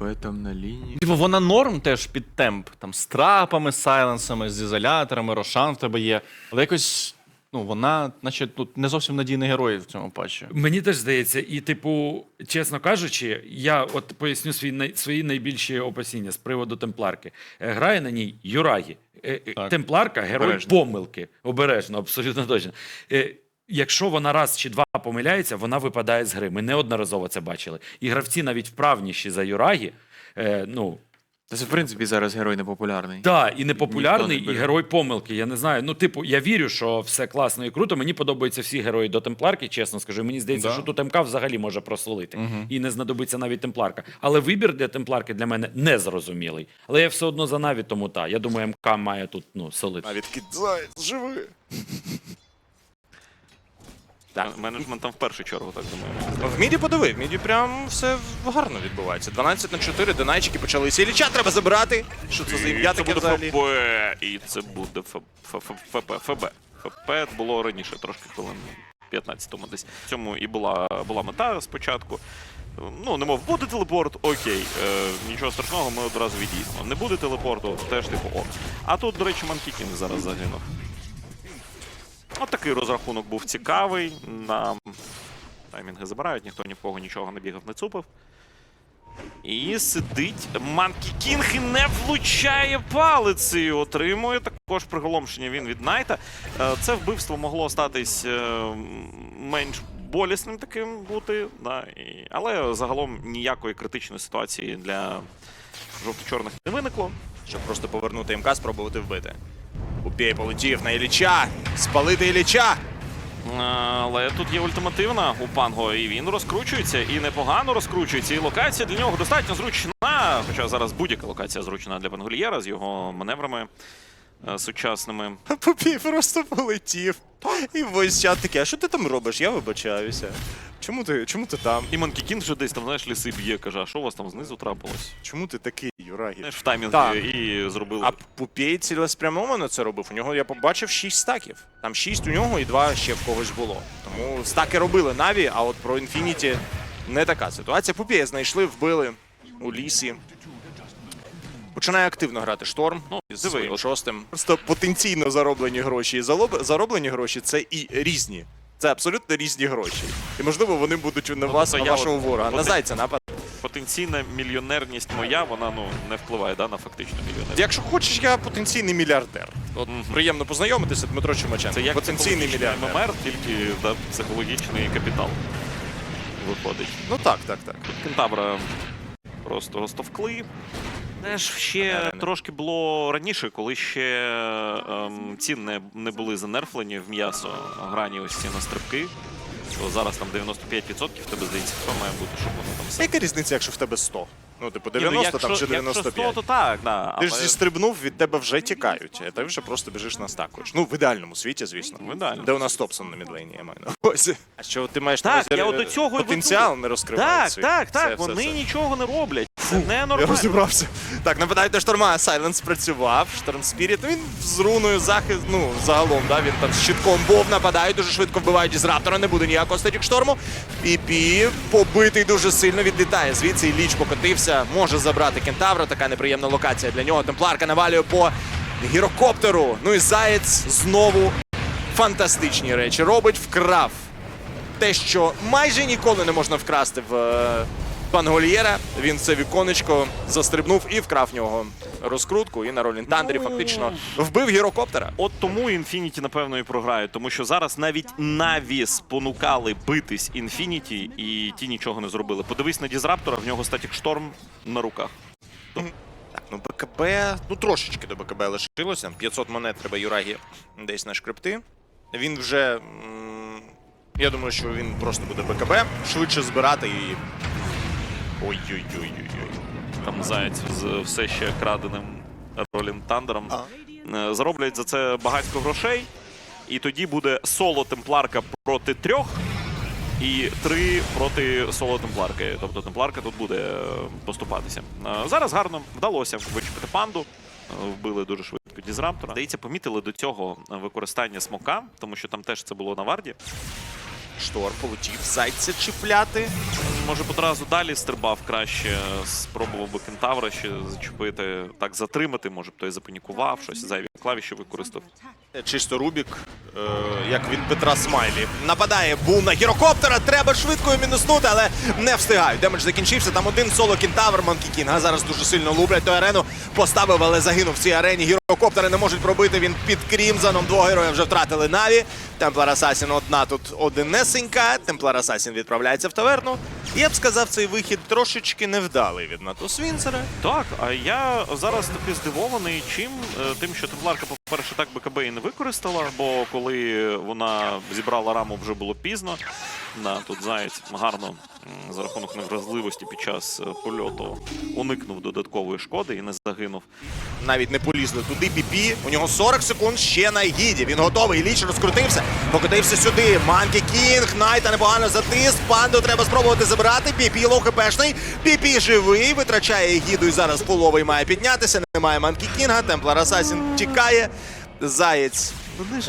БКБ там на лінії. Типу, вона норм теж під темп. Там з трапами, з сайленсами, з ізоляторами, Рошан в тебе є. Але якось, ну, вона, наче, тут не зовсім надійний герой в цьому патчі. Мені теж здається, і типу, чесно кажучи, я от поясню свої най- свої найбільші опасіння з приводу темпларки. Е, Грає на ній Юрагі. Е, е, Так. Темпларка герой Обережно. помилки. Обережно, абсолютно точно. Е, Якщо вона раз чи два помиляється, вона випадає з гри. Ми неодноразово це бачили. І гравці навіть вправніші за Юрагі. Е, ну, Та Це в принципі зараз герой непопулярний. Так, і непопулярний, Ніхто не і бере. герой помилки. Я не знаю. Ну, типу, я вірю, що все класно і круто. Мені подобаються всі герої до темпларки, чесно скажу. Мені здається, Да. що тут МК взагалі може просолити. І не знадобиться навіть темпларка. Але вибір для темпларки для мене незрозумілий. Але я все одно за Наві, тому та. Я думаю, МК має тут ну, солити. Навіть кидзаєць, живи. Так. Менеджментом в першу чергу, так думаю. В міді подиви, в міді прям все гарно відбувається. 12 на 4, донайчики почалися. Ілліча треба забирати. Що це за ім'я таке взагалі? ФБ, і це буде Ф- Ф- Ф- ФП. ФБ. ФП було раніше, трошки хвилин 15-му десь. В цьому і була, була мета спочатку. Ну, немов буде телепорт, окей, е, нічого страшного, ми одразу відійдемо. Не буде телепорту, теж типу ок. А тут, до речі, Манкі Кінг зараз загинув. От такий розрахунок був цікавий. На таймінги забирають, ніхто ні в кого нічого не бігав, не цупив. І сидить Манкі Кінг і не влучає палицею. Отримує також приголомшення він від Найта. Е, Це вбивство могло статись е, менш болісним таким бути. Да. Але загалом ніякої критичної ситуації для жовто-чорних не виникло. Щоб просто повернути МК, спробувати вбити. Упій полетів на Ілліча. Спалити Ілліча. Е, Але тут є ультимативна у Панго, і він розкручується, і непогано розкручується. І локація для нього достатньо зручна. Хоча зараз будь-яка локація зручна для Пангольєра з його маневрами сучасними. Попій просто полетів. І весь чат такий, а що ти там робиш? Я вибачаюся. Чому ти, чому ти там? І Манкі Кінг вже десь там, знаєш, ліси б'є, каже, а що у вас там знизу трапилось? Чому ти такий, Юрагі? Знаєш, в таймінг Так. і зробили. А Пупей цілеспрямовано це робив. У нього я побачив 6 стаків. Там 6 у нього і 2 ще в когось було. Тому стаки робили Наві, а от про Інфініті не така ситуація. Пупея знайшли, вбили у лісі. Починає активно грати шторм. Ну, диви, своїм шостим. Просто потенційно зароблені гроші і залоб- зароблені гроші це і різні. Це абсолютно різні гроші. І можливо вони будуть на вас, тобто на вашого от- ворога. На зайця напад. Потенційна мільйонерність моя, вона ну не впливає да, на фактичну мільйонерність. Якщо хочеш, я потенційний мільярдер. От Мгм. приємно познайомитися, Дмитро Чумаченко. Це як потенційний мільярдер. ММР, тільки да, психологічний капітал виходить. Ну так, так, так. Кентавра просто розтовкли. Теж ще Арена. трошки було раніше, коли ще ем, ці не, не були занерфлені в м'ясо грані ось ці на стрибки. То зараз там 95% в тебе здається, хто має бути, щоб воно там все. Яка різниця, якщо в тебе 100? Ну, типу, Ні, ну, 90 там якщо- чи Якщо 95. 100, то так, да. Ти ж зістрибнув, від тебе вже тікають, а ти вже просто біжиш на стакуєш. Ну, в ідеальному світі, звісно. В ідеальному. Де у нас Топсон на мідлейні, я маю на увазі. А що ти маєш на Так, увазі, я от до цього потенціал веду. не розкриває Так, так, Все, так. все, Вони все. нічого не роблять. Це не нормально. Я розібрався. Так, нападають на шторма. Сайленс спрацював. Шторм Спіріт. Він з руною захист. Ну, загалом, да, він там з щитком був, нападають, дуже швидко вбивають із раптора. Не буде ніякого статік шторму. Піпі побитий дуже сильно відлітає. Звідси і ліч покотився. Може забрати кентавра. Така неприємна локація для нього. Темпларка навалює по гірокоптеру. Ну і заєць знову фантастичні речі робить. Вкрав те, що майже ніколи не можна вкрасти в е, Пангольєра. Він це віконечко застрибнув і вкрав нього розкрутку. І на Ролін Тандері фактично вбив гірокоптера. От тому Інфініті, напевно, і програють, тому що зараз навіть Наві спонукали битись Інфініті, і ті нічого не зробили. Подивись на Дізраптора, в нього статік шторм на руках. Так, ну БКБ, ну трошечки до БКБ лишилося. 500 монет треба Юрагі десь на шкрипти. Він вже. м, Я думаю, що він просто буде БКБ швидше збирати і. Ой-ой-ой-ой-ой. Там заяць з все ще краденим Ролін Тандером. Е, Зароблять за це багатько грошей. І тоді буде соло темпларка проти трьох. І три проти соло темпларки. Тобто темпларка тут буде е, поступатися. Е, Зараз гарно вдалося вичепити панду. Вбили дуже швидко Дізраптора. Здається, помітили до цього використання смока, тому що там теж це було на варді. Шторм полетів зайця чіпляти. Може б одразу далі стрибав краще, спробував би кентавра ще зачепити, так затримати, може б той запанікував, щось зайві клавіші використав. Чисто Рубік, е, як від Петра Смайлі. Нападає бум на гірокоптера. Треба швидко мінуснути, але не встигають. Демедж закінчився. Там один соло кентавр Манкі Кінга. Зараз дуже сильно лублять ту арену. Поставив, але загинув в цій арені. Гірокоптери не можуть пробити. Він під Крімзаном. Двох героїв вже втратили Наві. Темплар Асасін одна тут одинесенька. Темплар Асасін відправляється в таверну. Я б сказав, цей вихід трошечки невдалий від НАТО Свінцера. Так, а я зараз таки здивований чим? Е, Тим, що Темпларка, по-перше, так БКБ і не використала, бо коли вона зібрала раму, вже було пізно. Да, тут Заєць гарно за рахунок невразливості під час е, польоту уникнув додаткової шкоди і не загинув. навіть не полізли туди. Піпі. У нього 40 секунд ще на гіді. Він готовий. Ліч розкрутився, покотився сюди. Манкі Кінг, Найта непогано затис. Панду треба спробувати забирати. Піпі лоу хпшний. Піпі живий. Витрачає гіду і зараз половий має піднятися. Немає Манкі Кінга. Темплар Асасін тікає. Заєць.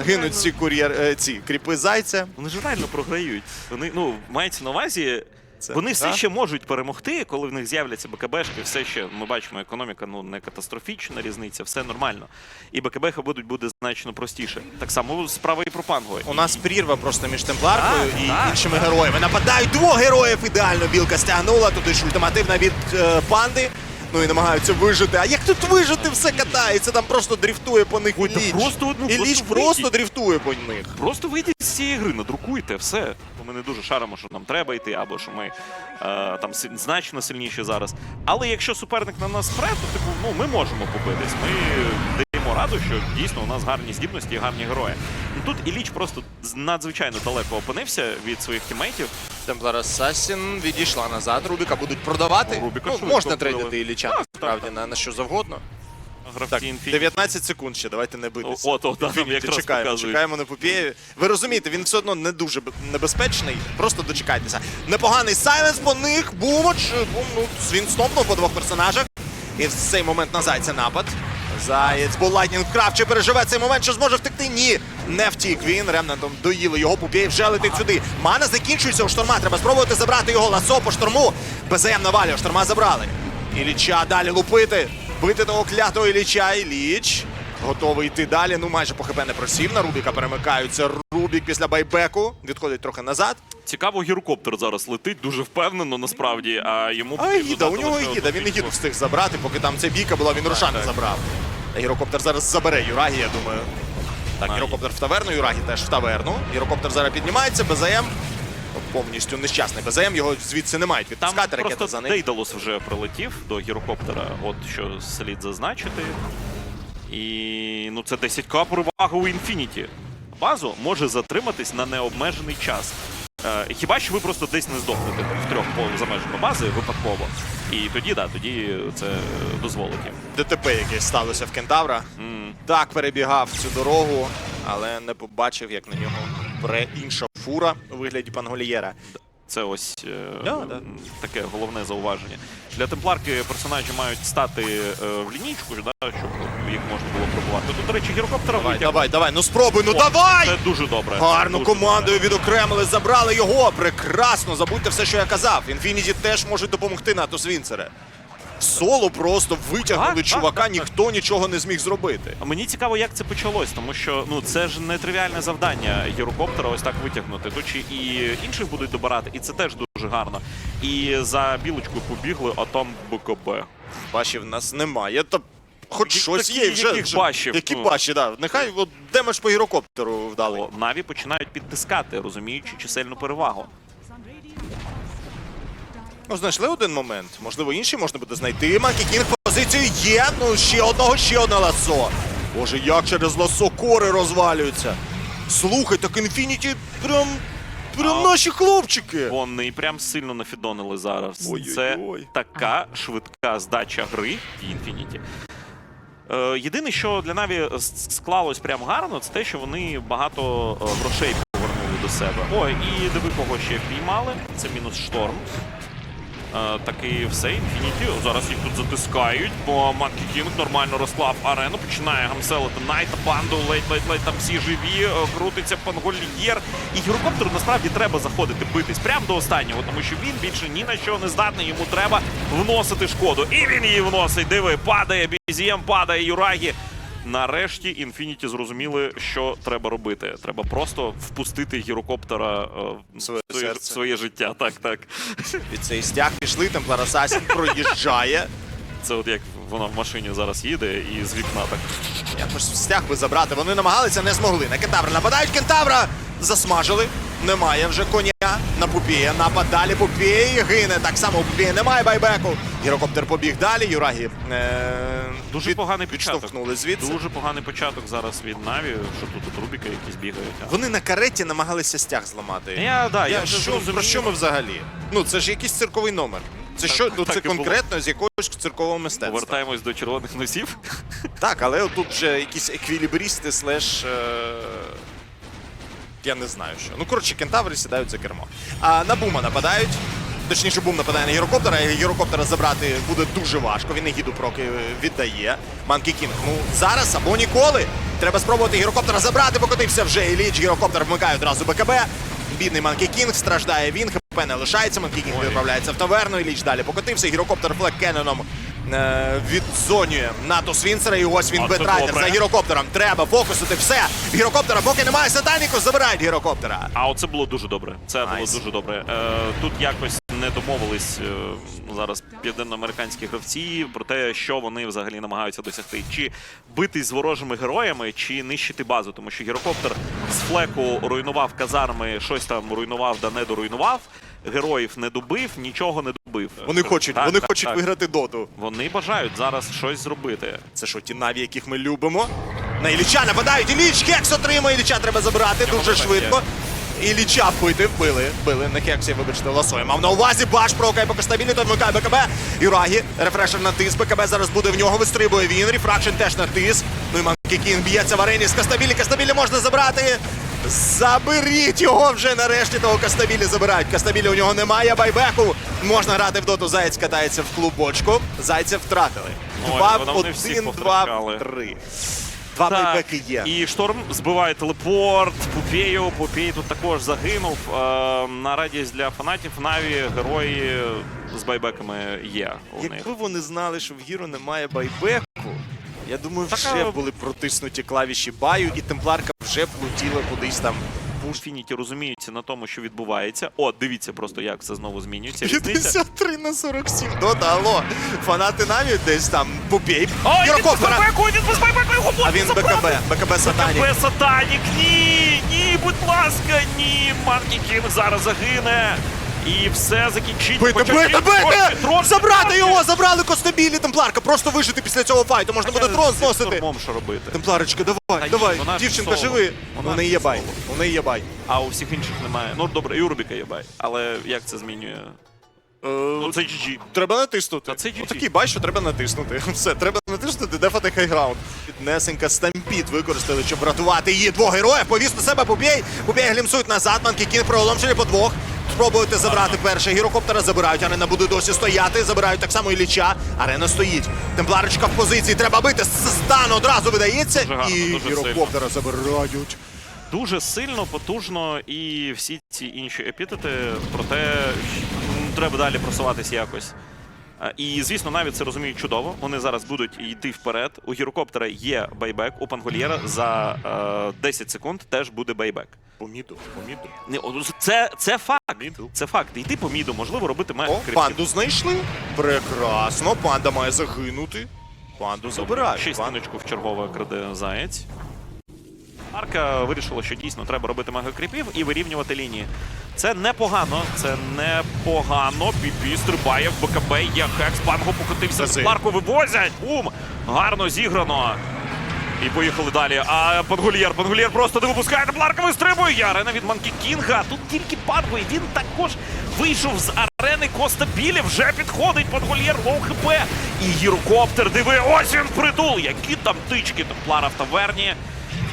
Гинуть ці кур'єр, е, ці кріпи зайця. Вони ж реально програють. Вони ну мається на увазі. Це Вони все гра. ще можуть перемогти, коли в них з'являться БКБшки, все ще ми бачимо, економіка ну не катастрофічна різниця, все нормально. І БКБ будуть буде значно простіше. Так само справа і про Панго. У нас прірва просто між темпларкою Так, і так. іншими героями. Нападають двох героїв. Ідеально білка стягнула. Туди ж ультимативна від е, панди. Ну і намагаються вижити. А як тут вижити все катається? Там просто дріфтує по них Ой, та ліч. просто, ну, і просто ліч просто вийдіть. дріфтує по них. Просто вийдіть з цієї гри, надрукуйте все. Бо Ми не дуже шаримо, що нам треба йти, або що ми е, там значно сильніші зараз. Але якщо суперник на нас пре, то типу, ну ми можемо побитись. Ми даємо раду, що дійсно у нас гарні здібності і гарні герої. Ну тут Іліч просто надзвичайно далеко опинився від своїх тімейтів. Темплар Асасін відійшла назад. Рубіка будуть продавати. Ну, Рубіка ну, швидко можна вбили. трейдити Ілліча, насправді, на, на що завгодно. Так, 19 секунд ще, давайте не битися. От, от, там якраз чекаємо, показують. чекаємо на Попєві. Ви розумієте, він все одно не дуже небезпечний. Просто дочекайтеся. Непоганий сайленс по них. Бумоч. Бум, ну, він стопнув по двох персонажах. І в цей момент на зайця напад. Заєць, Lightning Craft чи переживе цей момент, що зможе втекти? Ні, не втік він. Ремнантом доїли його, Пупєй вже летить сюди. Мана закінчується у шторма. Треба спробувати забрати його ласо по шторму. БЗМ навалює, шторма забрали. Іліча далі лупити. Бити того клятого Іліча. Іліч. Готовий йти далі. Ну майже по ХП не просів. На Рубіка перемикаються. Рубік після байбеку. Відходить трохи назад. Цікаво, гірокоптер зараз летить дуже впевнено, насправді. А йому А Гіда, у нього Гіда. Він. Гіду встиг забрати, поки там ця бійка була, він Рошана забрав. Гірокоптер зараз забере Юрагі, я думаю. Так, Гірокоптер в таверну, Юрагі теж в таверну. Гірокоптер зараз піднімається, БЗМ. Повністю нещасний БЗМ, його звідси не мають відпускати, ракета за ним. Дейдалус вже прилетів до гірокоптера, от що слід зазначити. І ну це 10к перевага у Інфініті. Базу може затриматись на необмежений час. Е, хіба що ви просто десь не здохнете втрьох по за межами бази випадково. І тоді, да, тоді це дозволить їм. ДТП якесь сталося в Кентавра. М. Так перебігав цю дорогу, але не побачив, як на нього пре інша фура у вигляді панголієра. Це ось е, Да, да. таке головне зауваження. Для темпларки персонажі мають стати е, в лінійку, да, щоб їх можна було пробувати. Тут, до речі, гірокоптера Давай, витяг. давай, давай, ну спробуй, ну О, давай! Це дуже добре. Гарну Дуже командою відокремили, забрали його. Прекрасно, забудьте все, що я казав. Інфініті теж можуть допомогти Натус Вінцере. Соло просто витягнули Так, так, чувака, так, так. ніхто нічого не зміг зробити. А Мені цікаво, як це почалось, тому що ну це ж не тривіальне завдання гірокоптера ось так витягнути. Тут ще і інших будуть добирати, і це теж дуже гарно. І за білочкою побігли, а там БКБ. Башів в нас немає. Та хоч Які- щось такі- є вже. яких вже- башів? Які Ну. баші, да. Нехай от демедж по гірокоптеру вдали. О, Наві починають підтискати, розуміючи чисельну перевагу. Ну, знайшли один момент. Можливо, інший можна буде знайти. Манкі Кінг позицію є. Ну, ще одного, ще одне ласо. Боже, як через ласо кори розвалюються. Слухай, так інфініті прям. Прям А, наші хлопчики. Вони прям сильно нафідонили зараз. Ой-ой-ой. Це така швидка здача гри Infinity. Е, єдине, що для Наві склалось прям гарно, це те, що вони багато е, грошей повернули до себе. О, і диви, кого ще впіймали. Це мінус шторм. Е, так і все, Інфініті. Зараз їх тут затискають, бо Манкі Кінг нормально розклав арену, починає гамселити Найта, банду, ледь-ледь-ледь там всі живі, е, крутиться пангольєр. І гірокоптеру насправді треба заходити битись прямо до останнього, тому що він більше ні на що не здатний, йому треба вносити шкоду. І він її вносить. Диви, падає, бізієм падає, Юрагі. Нарешті Інфініті зрозуміли, що треба робити. Треба просто впустити гірокоптера е, в Своє своє, в своє життя. Так, так. Від цей стяг пішли, Темплар Асасін проїжджає. Це от як вона в машині зараз їде і з вікна так. Якось стяг би забрати. Вони намагалися, не змогли. На кентавра нападають. Кентавра засмажили. Немає вже коня на Пупія. Напад далі Пупій гине. Так само у Пупія немає байбеку. Гірокоптер побіг далі. Юрагі е... Дуже від- поганий початок. звідси. Дуже поганий початок зараз від Наві, що тут от Рубіка якісь бігають. Вони на кареті намагалися стяг зламати. Я, да, я, Я, що, про що ми взагалі? Ну це ж якийсь цирковий номер. Це Так, що? так Ну це і було. конкретно з якогось циркового мистецтва. Повертаємось до червоних носів. Так, але тут вже якісь еквілібристи слеш. Е... Я не знаю що. Ну, коротше, кентаври сідають за кермо. А на бума нападають. Точніше, бум нападає на гірокоптера, і гірокоптера забрати буде дуже важко. Він гіду проки віддає. Манкі Кінг. Ну зараз або ніколи. Треба спробувати гірокоптера забрати, покотився вже Іліч. Гірокоптер вмикає одразу БКБ. Бідний Манкі Кінг, страждає він, ХП не лишається. Манкі Кінг відправляється в таверну. Іліч далі покотився. Гірокоптер Флек Кенноном е, відзонює НАТО Свінцера. І ось він бетрайдер за гірокоптером. Треба фокусити все. Гірокоптера, поки немає сатаніку, забирають гірокоптера. А оце було дуже добре. Це було дуже добре. Е, тут якось не домовились е, зараз південноамериканські гравці про те, що вони взагалі намагаються досягти. Чи битись з ворожими героями, чи нищити базу. Тому що гірокоптер з флеку руйнував казарми, щось там руйнував, да не доруйнував. Героїв не добив, нічого не добив. Вони хочуть, Так, вони так, хочуть так. виграти доту. Вони бажають зараз щось зробити. Це що, ті наві, яких ми любимо? На Іліча нападають. Іліч Хекс отримує. Іліча треба забирати дуже так швидко. Іліча вбити, вбили, вбили на Хексі, вибачте, лосою. Мав на увазі баш прокає поки стабільний, той вмикає БКБ. Юрагі, рефрешер на тис, БКБ зараз буде в нього, вистрибує він. Рефракшн теж на тис. Ну і Манкі Кінг б'ється в арені з Кастабілі. Кастабілі можна забрати. Заберіть його вже нарешті того Кастабілі забирають. Кастабілі у нього немає байбеку. Можна грати в доту. Заєць катається в клубочку. Зайця втратили. Ой, Два, вони один, два, три. Два байбеки є. І шторм збиває телепорт. Пупею. Пупей тут також загинув. Е, на радість для фанатів Наві герої з байбеками є. У них. Якби вони знали, що в Гіро немає байбеку, я думаю, Так, вже а- були протиснуті клавіші баю, і темпларка вже б кудись там. У розуміються на тому, що відбувається. О, дивіться просто, як все знову змінюється. Різниця. 53 на 47. Дота, алло. Фанати навіть десь там побій. Ой, він без Гірокоптера. байбеку, він без байбеку, його А можна він забрати. БКБ, БКБ Сатанік. БКБ Сатанік, ні, ні, будь ласка, ні. Манкі Кінг зараз загине. І все закінчить. Бити, бити, трошки, бити! трошки, Забрати його, забрали Костабілі темпларка. Просто вижити після цього файту. Можна буде Е, трон зносити. штурмом що робити? Темпларочка, давай, Та ні, давай. вона ж Дівчинка, соло. живи. Вона У неї ж є бай. соло. У неї є бай. А у всіх інших немає. Ну добре, і у Рубіка є бай. Але як це змінює? Ну це GG. Треба натиснути. Та це GG. Отакий бай, що треба натиснути. Все, треба натиснути, дефати хайграунд. Піднесенька стампід використали, щоб врятувати її двох героїв. Повіз на себе побій. Побій глімсують назад. Манкі Кінг проголомшені по двох. Спробуєте забрати перше. Гірокоптера забирають. Арена буде досі стояти. Забирають так само і ліча. Арена стоїть. Темпларочка в позиції. Треба бити. Стан одразу видається. Дуже гарно, і дуже гірокоптера забирають. Дуже сильно, потужно, і всі ці інші епітети, проте треба далі просуватись якось. І, звісно, навіть це розуміють чудово. Вони зараз будуть йти вперед. У гірокоптера є байбек, у Пангольєра за е, 10 секунд теж буде байбек. По міду, по міду. Не, о, Це, це факт. Це факт. Йти по міду, можливо, робити мега О, панду знайшли. Прекрасно. Панда має загинути. Панду забирають. Пан- Шістиночку в чергове краде заєць. Арка вирішила, що дійсно треба робити мегакріпів і вирівнювати лінії. Це непогано, це непогано. Піпі стрибає в БКБ, є хекс, панго покотився. Марку, вивозять. Бум! Гарно зіграно. І поїхали далі. А Пангольєр, Пангольєр просто не випускає, Бларка вистрибує. Арена від Манкі Кінга. Тут тільки падає. він також вийшов з арени Коста Білі. Вже підходить Пангольєр, лоу хп. І гірокоптер, диви, ось він притул. Які там тички Темплара в таверні.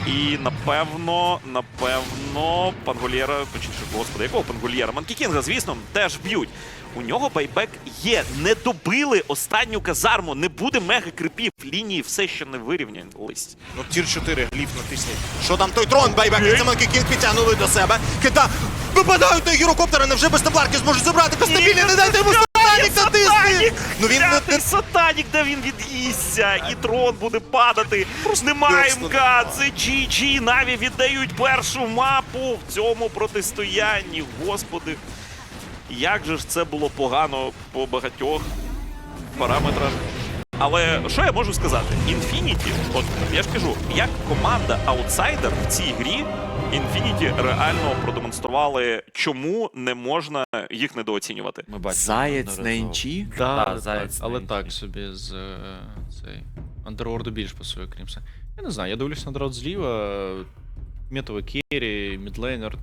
І напевно, напевно, Пангольєра, точніше, господи, якого Пангольєра? Манкікінга, звісно, теж б'ють. У нього байбек є. Не добили останню казарму, не буде мега крипів. Лінії все ще не вирівнялись. Ну, тір 4 гліф натисніть. Що там той трон, байбек? Це Манкі Кінг підтягнули до себе. Кита випадають на гірокоптери, невже без табларки зможуть забрати? Костабілі, не дайте йому сатанік натисни! Ну він не, не сатанік, де він від'їсться, і трон буде падати. Немає. МК, це GG, Наві віддають першу мапу в цьому протистоянні. Господи, як же ж це було погано по багатьох параметрах. Але що я можу сказати? Infinity, от я ж кажу, як команда аутсайдер в цій грі, Infinity реально продемонстрували, чому не можна їх недооцінювати. Ми бачимо. Заєць на неодноразово. інчі? Да, Да, Заяць але на так собі з е, цей Underworld більш пасує, крім все. Я не знаю, я дивлюсь на дрот зліва. Метовий керрі, мідлейнер,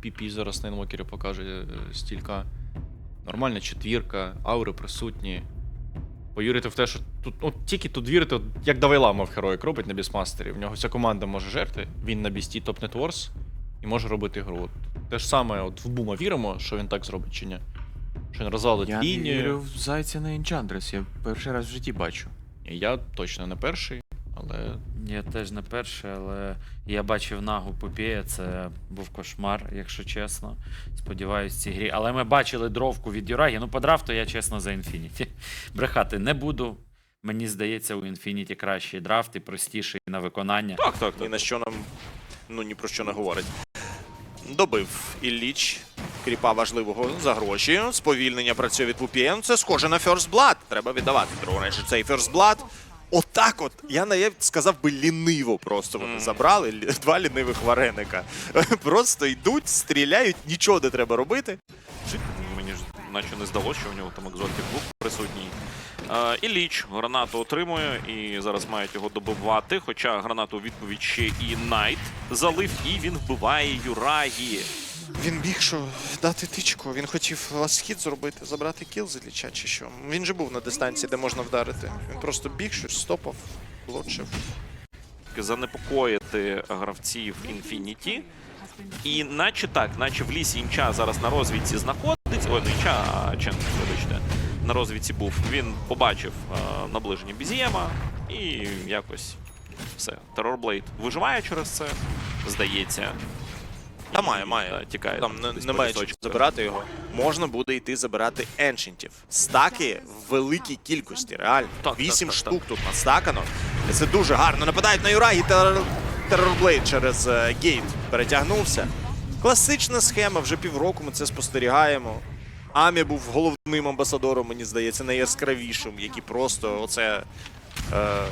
піпі зараз на інвокері покаже е, стілька. Нормальна четвірка, аури присутні. Повірити в те, що тут, от тільки тут вірити, от, як Давайлама в героїк робить на Бісмастері. В нього вся команда може жерти, він на бісті топ нетворс і може робити гру. От, те ж саме, от в Бума віримо, що він так зробить чи ні. Що він розвалить Я лінію. вірю в Зайця на Енчандрес, я перший раз в житті бачу. І Я точно не перший, але Я теж не перший, але я бачив нагу Попея, це був кошмар, якщо чесно. Сподіваюсь, в цій грі. Але ми бачили дровку від Юрагі. Ну, по драфту я чесно за Інфініті. Брехати не буду. Мені здається, у Інфініті кращий драфт і простіший на виконання. Так, так, ні на що нам ну ні про що не говорить. Добив Ілліч. Кріпа важливого за гроші. Сповільнення працює від Пупієн. Це схоже на First Blood. Треба віддавати. До речі, цей First Blood. Отак от, я навіть сказав би ліниво просто вони забрали два лінивих вареника. Просто йдуть, стріляють, нічого не треба робити. Мені ж наче не здалося, що у нього там екзотик був присутній. Е, Ілліч гранату отримує і зараз мають його добивати. Хоча гранату у відповідь ще і Найт залив, і він вбиває Юрагі. Він біг, що дати тичку. Він хотів ласхід зробити, забрати кіл з чи що. Він же був на дистанції, де можна вдарити. Він просто біг, щось стопав, блочив. занепокоїти гравців Infinity. І наче так, наче в лісі імча зараз на розвідці знаходиться. Ой, не імча, а Чен, вибачте. На розвідці був. Він побачив е, наближення Бізієма і якось все. Терорблейд виживає через це, здається. Та має, має. тікає. Там не, немає чого забирати його. Можна буде йти забирати еншентів. Стаки в великій кількості, реально. Так, Вісім так, так, штук тут настакано. І це дуже гарно. Нападають на Юрагі, терор... терорблейд через е, гейт перетягнувся. Класична схема, вже півроку ми це спостерігаємо. Амі був головним амбасадором, мені здається, найяскравішим, який просто оце е,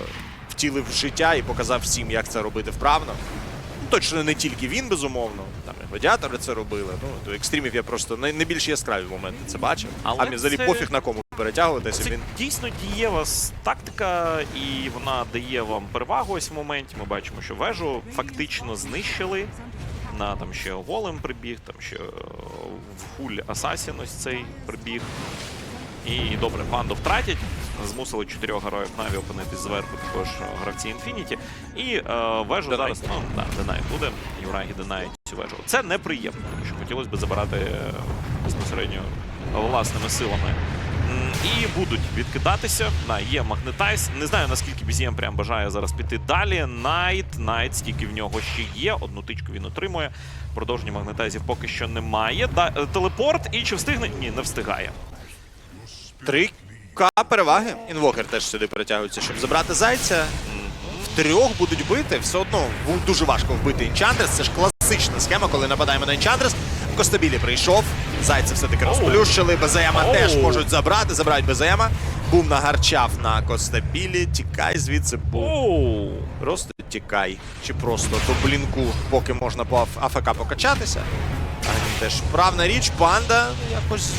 втілив в життя і показав всім, як це робити вправно. Точно не тільки він, безумовно. Там і гладіатори це робили. Ну, до екстримів я просто най- найбільш яскраві моменти це бачив. Але а мені взагалі це- пофіг на кому перетягуватися. Це Він дійсно дієва с- тактика, і вона дає вам перевагу ось в моменті. Ми бачимо, що вежу фактично знищили. На там ще голем прибіг, там ще е, в хуль Асасін ось цей прибіг. І добре, панду втратять. Змусили чотирьох героїв Наві опинитись зверху, також е, гравці Інфініті. І е, вежу Денай. зараз, ну да, Денай буде. Юрагі Денай цю вежу. Це неприємно, тому що хотілося б забирати е, безпосередньо власними силами. І будуть відкидатися. На, є магнетайз. Не знаю, наскільки BZM прям бажає зараз піти далі. Найт, Найт, стільки в нього ще є. Одну тичку він отримує. Продовження магнетайзів поки що немає. Да, е, телепорт і чи встигне? Ні, не встигає. 3К переваги. Інвокер теж сюди перетягується, щоб забрати зайця. В трьох будуть бити. Все одно дуже важко вбити Енчантрес. Це ж класична схема, коли нападаємо на Енчантрес. Костабілі прийшов. Зайця все-таки розплющили. Безаяма теж можуть забрати. Забирають Безаяма. Бум нагарчав на Костабілі. Тікай звідси, бум. Просто тікай. Чи просто до блінку, поки можна по АФК покачатися. Теж правна річ, панда якось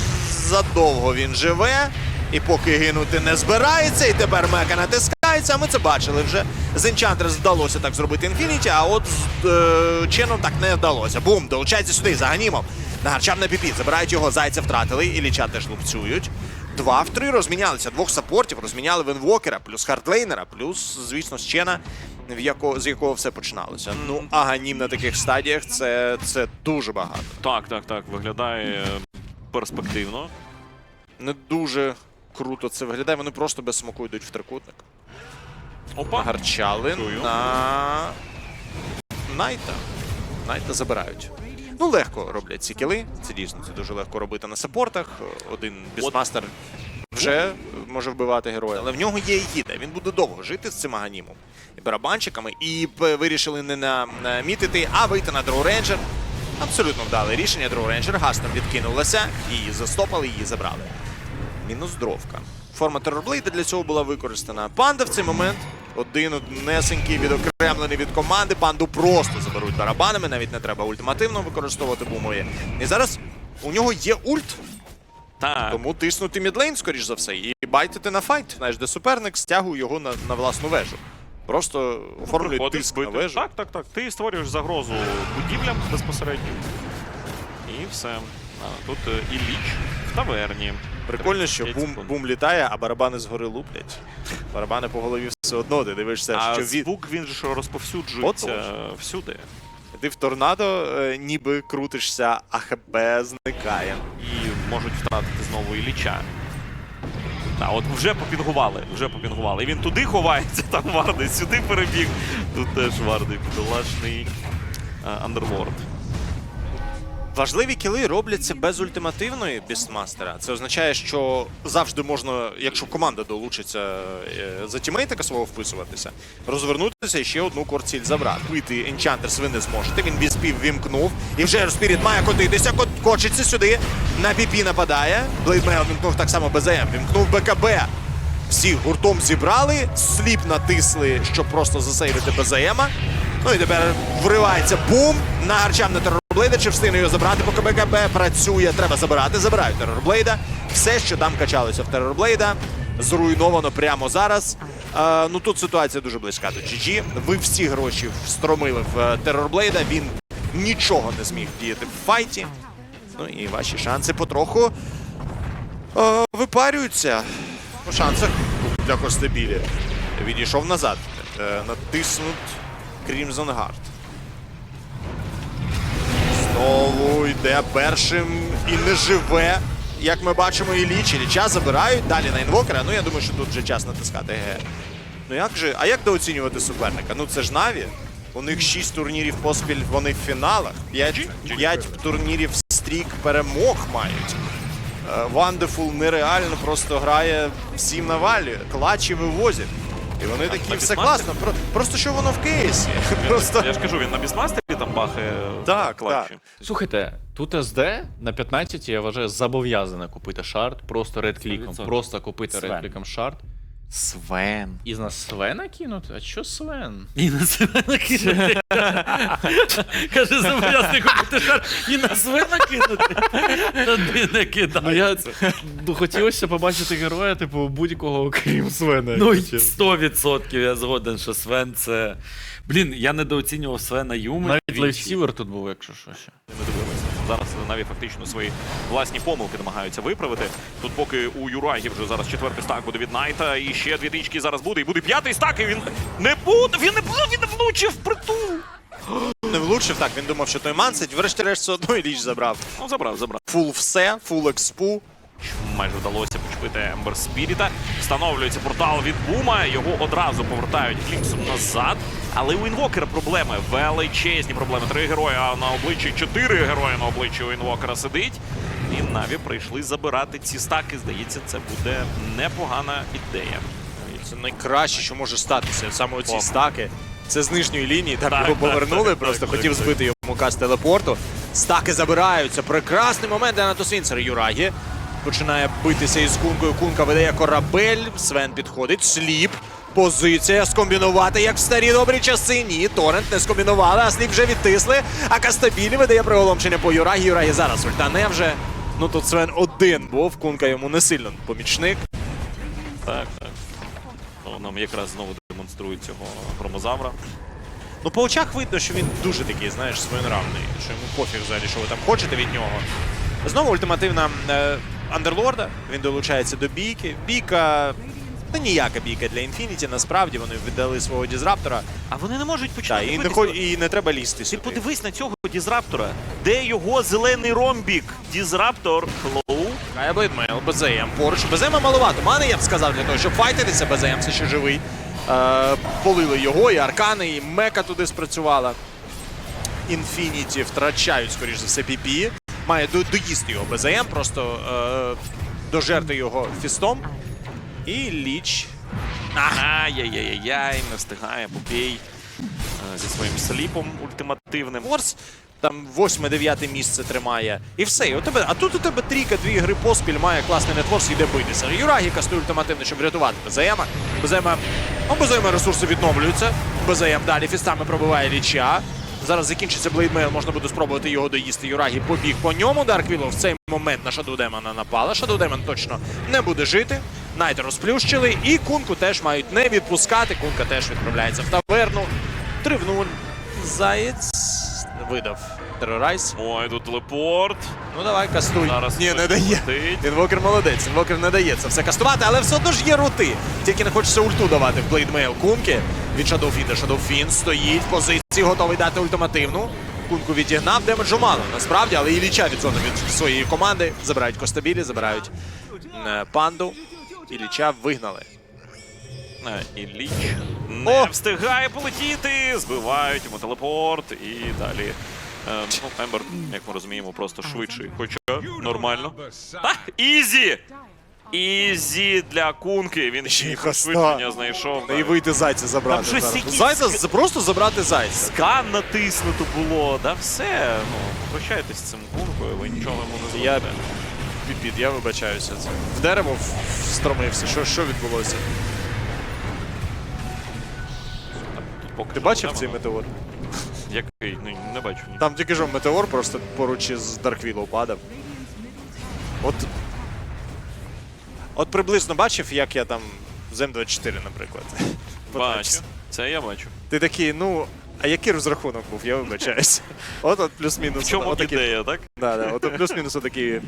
задовго він живе. І поки гинути не збирається, і тепер мека натискається. Ми це бачили вже. З Enchantress вдалося так зробити Infinity, а от з е, Ченом так не вдалося. Бум, долучається сюди, заганімов. Нагарчав на піпі, забирають його, зайця втратили, і ліча теж лупцюють. Два в три розмінялися. Двох саппортів розміняли Венвокера, плюс хардлейнера, плюс, звісно, Щена, в яко, з якого все починалося. Ну, аганім на таких стадіях це, це дуже багато. Так, так, так, виглядає перспективно. Не дуже круто це виглядає. Вони просто без смаку йдуть в трикутник. Опа. Нагарчали Чую. на Найта. Найта забирають. Ну, легко роблять ці кіли. Це дійсно це дуже легко робити на саппортах. Один бістмастер вже може вбивати героя. Але в нього є гіда. Він буде довго жити з цим аганімом і барабанчиками. І вирішили не на- намітити, а вийти на Дроу Рейнджер. Абсолютно вдале рішення. Дроу Рейнджер гастом відкинулася, її застопали, її забрали. Мінус дровка. Форма терорблейда для цього була використана. Панда в цей момент один однесенький відокремлений від команди. Панду просто заберуть барабанами, навіть не треба ультимативно використовувати бумові. І зараз у нього є ульт, Так. тому тиснути мідлейн, скоріш за все, і байтити на файт. Знаєш, де суперник стягує його на, на власну вежу. Просто оформлює Приходиш тиск на вежу. Так, так, так. Ти створюєш загрозу будівлям безпосередньо. І все. А, тут е, і ліч в таверні. Прикольно, що 35 бум, секунд. бум літає, а барабани згори луплять. Барабани по голові все одно, ти дивишся, А що від... звук він же ж розповсюджується Отож. всюди. Ти в торнадо е, ніби крутишся, а ХП зникає. І можуть втратити знову і ліча. А от вже попінгували, вже попінгували. І він туди ховається, там варди, сюди перебіг. Тут теж варди, бідолашний е, андерлорд. Важливі кіли робляться без ультимативної бістмастера. Це означає, що завжди можна, якщо команда долучиться е, за тімейтика свого вписуватися, розвернутися і ще одну корціль забрати. Бити Енчантерс ви не зможете. Він біспів вімкнув. І вже Спіріт має котитися, кот, кочиться сюди. На піпі нападає. Блейдмейл вімкнув так само БЗМ. Вімкнув БКБ. Всіх гуртом зібрали, сліп натисли, щоб просто засейвити БЗМа. Ну і тепер вривається бум. На терорблейда, чи встигне його забрати, поки БКБ працює. Треба забирати. Забирають терорблейда. Все, що там качалося в терорблейда, зруйновано прямо зараз. Е, ну тут ситуація дуже близька до GG. Ви всі гроші встромили в е, терорблейда. Він нічого не зміг діяти в файті. Ну і ваші шанси потроху е, випарюються по шансах для Костебілі. Відійшов назад. Е, натиснут Crimson Guard. Знову йде першим і не живе. Як ми бачимо, і ліч, і ліча забирають. Далі на інвокера. Ну я думаю, що тут вже час натискати ГГ. Ну як же, а як дооцінювати суперника? Ну це ж Наві. У них 6 турнірів поспіль, вони в фіналах. 5, 5 турнірів стрік перемог мають. Е, Вандефул нереально просто грає всім навалює, клачі вивозять. І вони такі на все класно. Про- Просто що воно в кейсі. Просто Я ж кажу, він на бісмастері там бахає Так, клатчі. так. Слухайте, тут СД на 15 я вважаю зобов'язане купити шарт, просто редкліком. 100%. Просто купити Свен. редкліком шарт. Свен. І на Свена кинути? А що Свен? І на Свена кинути. Каже, зобов'язаний купити шар і на Свена кинути. Та ти не Ну я кидай. ну, хотілося побачити героя, типу, будь-кого, окрім Свена. Ну, якщо чесно. 100% я згоден, що Свен це. Блін, я недооцінював Свена Юми. Навіть двічі. лайфсівер тут був, якщо що ще. Зараз навіть фактично свої власні помилки намагаються виправити. Тут поки у Юрагі вже зараз четвертий стак буде від Найта, і ще дві тички зараз буде, і буде п'ятий стак, і він не буде, він не буде, він не влучив притул. не влучив. Так, він думав, що той мансить. Врешті-решт все одно і ліч забрав. Ну, забрав, забрав. Фул все, фул експу. Майже вдалося почепити Ембер Спіріта. Встановлюється портал від Бума. Його одразу повертають кліпсом назад. Але у інвокера проблеми. Величезні проблеми. Три герої, на обличчі чотири герої на обличчі у інвокера сидить. І Наві прийшли забирати ці стаки. Здається, це буде непогана ідея. Це найкраще, що може статися. Саме оці Опа. стаки. Це з нижньої лінії, там Так, його так, повернули, так, просто так, хотів так, збити йому каз телепорту. Стаки забираються. Прекрасний момент для Натосвінцера Юрагі. Починає битися із кункою. Кунка видає корабель. Свен підходить. Сліп. Позиція скомбінувати, як в старі добрі часи. Ні, Торрент не скомбінували, а сліп вже відтисли. А Кастабілі видає приголомшення по Юрагі. Юрагі зараз ультане вже. Ну тут Свен один був. Кунка йому не сильно помічник. Так, так. Ну, нам якраз знову демонструють цього громозавра. Ну, по очах видно, що він дуже такий, знаєш, своєнравний, що йому пофіг взагалі, що ви там хочете від нього. Знову ультимативна е, Андерлорда. Він долучається до бійки. Бійка. Ну, ніяка бійка для Інфініті. Насправді вони віддали свого дізраптора. А вони не можуть Та, почати. і, не хо... і не треба лізти Ти подивись на цього дізраптора. Де його зелений ромбік? Дізраптор. Hello? Грає Блейдмейл, БЗМ поруч. БЗМ маловато. Мани, я б сказав, для того, щоб файтитися. БЗМ все ще живий. Е, полили його, і аркани, і мека туди спрацювала. Інфініті втрачають, скоріш за все, піпі. Має до- доїсти його БЗМ, просто е, дожерти його фістом. І ліч. Ай-яй-яй-яй, не встигає Попій е, зі своїм сліпом ультимативним. Форс. Там восьме-дев'яте місце тримає. І все. І у тебе, а тут у тебе трійка, дві гри поспіль має класний нетворс і йде битися. Юрагі кастує ультимативно, щоб врятувати БЗМа. БЗМа. Ну, БЗМа ресурси відновлюються. БЗМ далі фістами пробиває ліча. Зараз закінчиться блейдмейл, можна буде спробувати його доїсти. Юрагі побіг по ньому. Дарквіло в цей момент на Шаду Демона напала. Шаду Демон точно не буде жити. Найта розплющили. І Кунку теж мають не відпускати. Кунка теж відправляється в таверну. 3 в 0. Заєць видав терорайз. Ой, тут телепорт. Ну давай кастуй. Зараз Ні, не дає. летить. Інвокер молодець. Інвокер не дає це все кастувати, але все одно ж є рути. Тільки не хочеться ульту давати в блейдмейл Кунки. Від Shadowfiend. Shadowfiend стоїть в позиції, готовий дати ультимативну. Кунку відігнав, демеджу мало насправді, але і ліча від зони від своєї команди. Забирають Костабілі, забирають е, панду. І ліча вигнали. Е, І Ліч не О! встигає полетіти, збивають йому телепорт і далі. Е, ну, Ембер, як ми розуміємо, просто швидший. Хоча нормально. Ізі! Ізі для кунки. Він Ще й пришвидшення знайшов. І вийти зайця забрати. Там зараз. якісь- Зайця просто забрати зайця. Скан натиснуто було, да все. Ну, прощайтесь з цим кункою, ви нічого йому не Я піпід, я вибачаюся. Це В дерево встромився. Що, що відбулося? Поки Ти бачив цей метеор? Який? Ну, не бачу. Там тільки що метеор просто поруч із Дарквілом падав. От. От приблизно бачив, як я там з М24, наприклад. Бачу. Це я бачу. Ти такий, ну. А який розрахунок був, я вибачаюсь. От от плюс-мінус. В чому отакий- ідея, так? Да, да, от плюс-мінус отакий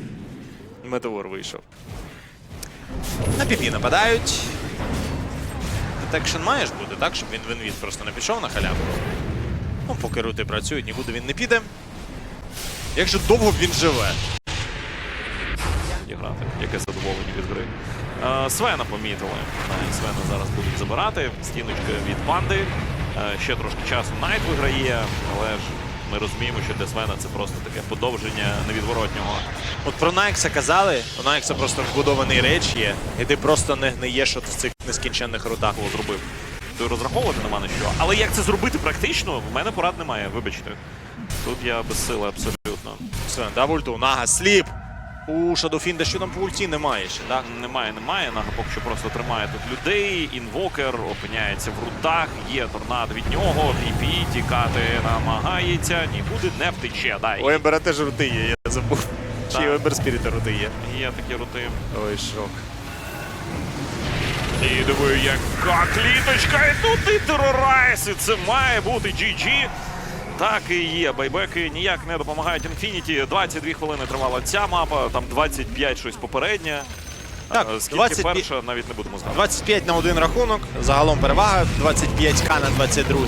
метеор вийшов. На піпі нападають. Детекшн маєш бути, так? Щоб він в інвіз просто не пішов на халяву. Ну, поки рути працюють, нікуди він не піде. Якщо довго він живе. І грати. Яке задоволення від гри. Е, Свена помітили. Е, Свена зараз будуть забирати. Стіночка від панди. Е, Ще трошки часу Найт виграє, але ж ми розуміємо, що для Свена це просто таке подовження невідворотнього. От про Найкса казали, у Найкса просто вбудований реч є, і ти просто не гниєш от в цих нескінченних рутах. Зробив. То розраховувати нема на що. Але як це зробити практично, в мене порад немає, вибачте. Тут я без сили абсолютно. Свен, дав ульту, Нага, сліп! У Шадофінда що там по ульті немає ще, так? Немає, немає. Нага поки що просто тримає тут людей. Інвокер опиняється в рутах, є торнадо від нього. Піпі тікати намагається, нікуди не втече. Да, У Ембера теж рути є, я забув. Чи у Ембер Спіріта рути є. є такі рути. Ой, шок. І диви, яка кліточка, і тут і терорайс, і це має бути GG. Так і є. Байбеки ніяк не допомагають Інфініті. 22 хвилини тривала ця мапа, там 25 щось попереднє. Так, Е, Скільки 20... перша, навіть не будемо знати. 25 на один рахунок, загалом перевага, 25к на 22